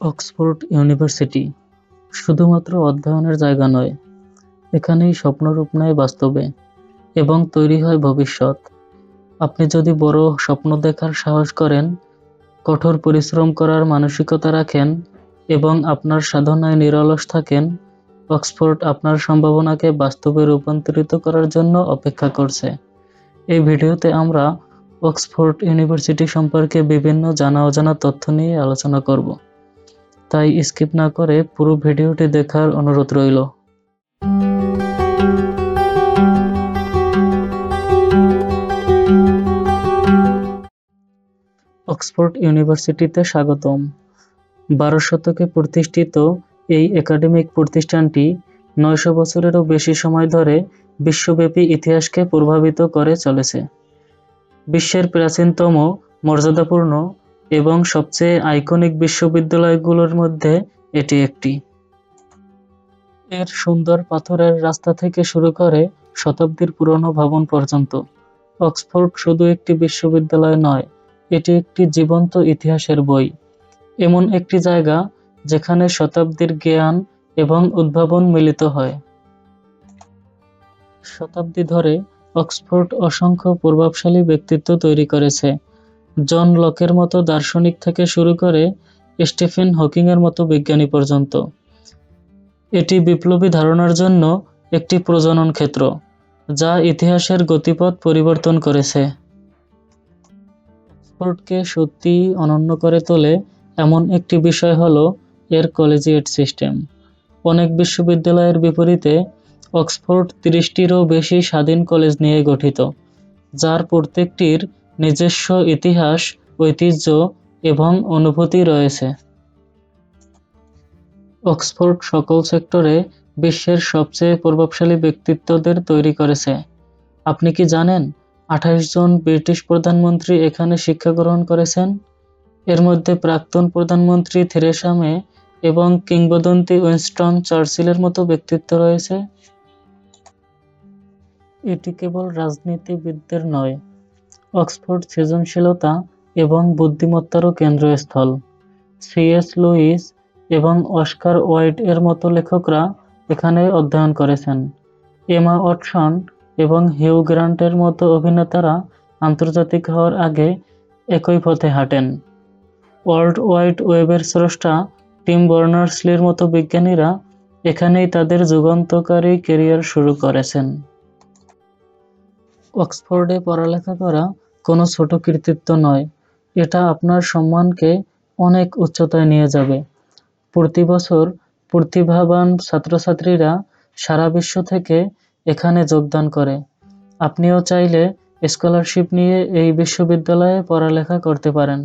Oxford university শুধুমাত্র অধ্যয়নের জায়গা নয়, এখানেই স্বপ্ন রূপ নেয় বাস্তবে এবং তৈরি হয় ভবিষ্যৎ। আপনি যদি বড় স্বপ্ন দেখার সাহস করেন, কঠোর পরিশ্রম করার মানসিকতা রাখেন এবং আপনার সাধনায় নিরলস থাকেন, অক্সফোর্ড আপনার সম্ভাবনাকে বাস্তবে রূপান্তরিত করার জন্য অপেক্ষা করছে। এই ভিডিওতে আমরা অক্সফোর্ড ইউনিভার্সিটি সম্পর্কে বিভিন্ন জানা অজানা তথ্য নিয়ে আলোচনা করব। তাই স্কিপ না করে পুরো ভিডিওটি দেখার অনুরোধ রইল। অক্সফোর্ড ইউনিভার্সিটিতে স্বাগতম। বারো শতকে প্রতিষ্ঠিত এই একাডেমিক প্রতিষ্ঠানটি নয়শো বছরেরও বেশি সময় ধরে বিশ্বব্যাপী ইতিহাসকে প্রভাবিত করে চলেছে। বিশ্বের প্রাচীনতম, মর্যাদাপূর্ণ এবং সবচেয়ে আইকনিক বিশ্ববিদ্যালয়গুলোর মধ্যে এটি একটি। এর সুন্দর পাথরের রাস্তা থেকে শুরু করে শতাব্দীর পুরনো ভবন পর্যন্ত। অক্সফোর্ড শুধু একটি বিশ্ববিদ্যালয় নয়, এটি একটি জীবন্ত ইতিহাসের বই। এমন একটি জায়গা যেখানে শতাব্দীর জ্ঞান এবং উদ্ভাবন মিলিত হয়। শতাব্দী ধরে অক্সফোর্ড অসংখ্য প্রভাবশালী ব্যক্তিত্ব তৈরি করেছে। জন লকের মতো দার্শনিক থেকে শুরু করে স্টিফেন হকিংয়ের মতো বিজ্ঞানী পর্যন্ত। এটি বিপ্লবী ধারণার জন্য একটি প্রজনন ক্ষেত্র, যা ইতিহাসের গতিপথ পরিবর্তন করেছে। অক্সফোর্ডকে সত্যিই অনন্য করে তোলে এমন একটি বিষয় হল এর কলেজিয়েট সিস্টেম। অনেক বিশ্ববিদ্যালয়ের বিপরীতে অক্সফোর্ড তিরিশটিরও বেশি স্বাধীন কলেজ নিয়ে গঠিত, যার প্রত্যেকটির নিজস্ব ইতিহাস, ঐতিহ্য এবং অনুভূতি রয়েছে। অক্সফোর্ড সকল সেক্টরে বিশ্বের সবচেয়ে প্রভাবশালী ব্যক্তিত্বদের তৈরি করেছে। আপনি কি জানেন আঠাশ জন ব্রিটিশ প্রধানমন্ত্রী এখানে শিক্ষা গ্রহণ করেছেন? এর মধ্যে প্রাক্তন প্রধানমন্ত্রী থেরেসা মে এবং কিংবদন্তি উইনস্টন চার্চিলের মতো ব্যক্তিত্ব রয়েছে। এটি কেবল রাজনীতিবিদদের নয় অক্সফোর্ড সৃজনশীলতা এবং বুদ্ধিমত্তারও কেন্দ্রস্থল। সিএস লুইস এবং অস্কার ওয়াইড এর মতো লেখকরা এখানে অধ্যয়ন করেছেন। এমা ওয়াটসন এবং হিউ গ্রান্টের মতো অভিনেতারা আন্তর্জাতিক হওয়ার আগে একই পথে হাঁটেন। ওয়ার্ল্ড ওয়াইড ওয়েবের স্রষ্টা টিম বর্নার্সলির মতো বিজ্ঞানীরা এখানেই তাদের যুগান্তকারী কেরিয়ার শুরু করেছেন। অক্সফোর্ডে পড়ালেখা করা কোনো ছোট কৃতিত্ব নয়। এটা আপনার সম্মানকে অনেক উচ্চতায় নিয়ে যাবে। প্রতি বছর প্রতিভাবান ছাত্রছাত্রীরা সারা বিশ্ব থেকে এখানে যোগদান করে। আপনিও চাইলে স্কলারশিপ নিয়ে এই বিশ্ববিদ্যালয়ে পড়ালেখা করতে পারেন।